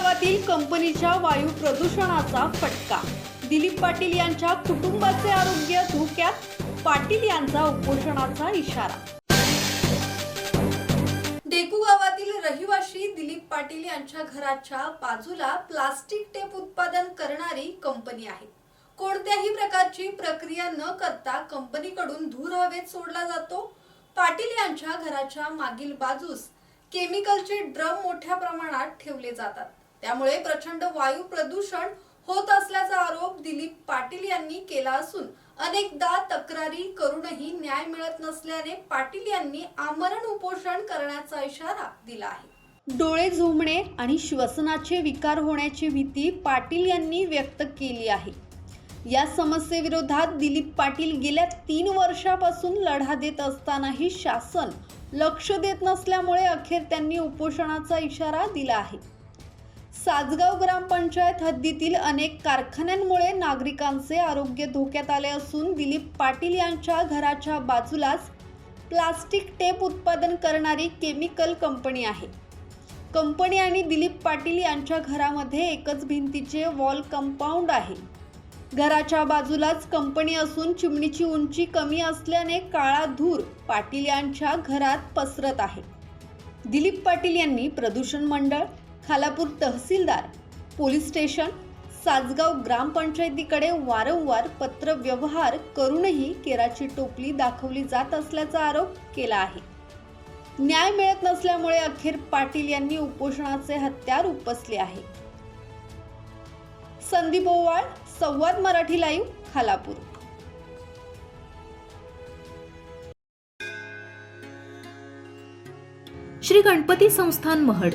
गावातील कंपनीच्या वायू प्रदूषणाचा फटका. दिलीप पाटील यांच्या कुटुंबाचे आरोग्य धोक्यात पाटील यांचा उपोषणाचा इशारा. डेकू गावातील रहिवाशी दिलीप पाटील यांच्या घराच्या बाजूला प्लास्टिक टेप उत्पादन करणारी कंपनी आहे. कोणत्याही प्रकारची प्रक्रिया न करता कंपनीकडून धूर हवेत सोडला जातो. पाटील यांच्या घराच्या मागील बाजूस केमिकलचे ड्रम मोठ्या प्रमाणात ठेवले जातात. त्यामुळे प्रचंड वायू प्रदूषण होत असल्याचा आरोप दिलीप पाटील यांनी केला असून अनेकदा तक्रारी करूनही न्याय मिळत नसल्याने पाटील यांनी आमरण उपोषण करण्याचा इशारा दिला आहे. डोळे झोमणे आणि श्वसनाचे विकार होण्याची भीती पाटील यांनी व्यक्त केली आहे. या समस्येविरोधात दिलीप पाटील गेल्या तीन वर्षापासून लढा देत असतानाही शासन लक्ष देत नसल्यामुळे अखेर त्यांनी उपोषणाचा इशारा दिला आहे. साजगाव ग्रामपंचायत हद्दीतील अनेक कारखान्यांमुळे नागरिकांचे आरोग्य धोक्यात आले असून दिलीप पाटील यांच्या घराच्या बाजूलाच प्लास्टिक टेप उत्पादन करणारी केमिकल कंपनी आहे. कंपनी आणि दिलीप पाटील यांच्या घरामध्ये एकच भिंतीचे वॉल कंपाऊंड आहे. घराच्या बाजूलाच कंपनी असून चिमणीची उंची कमी असल्याने काळा धूर पाटील यांच्या घरात पसरत आहे. दिलीप पाटील यांनी प्रदूषण मंडळ खालापूर तहसीलदार पोलीस स्टेशन सासगाव ग्रामपंचायतीकडे वारंवार पत्र व्यवहार करूनही केराची टोपली दाखवली जात असल्याचा आरोप केला आहे. न्याय मिळत नसल्यामुळे अखेर पाटील यांनी उपोषणाचे हत्यार उपसले आहे. संदीप ओवाळ संवाद मराठी लाईव्ह खालापूर. श्री गणपती संस्थान महड.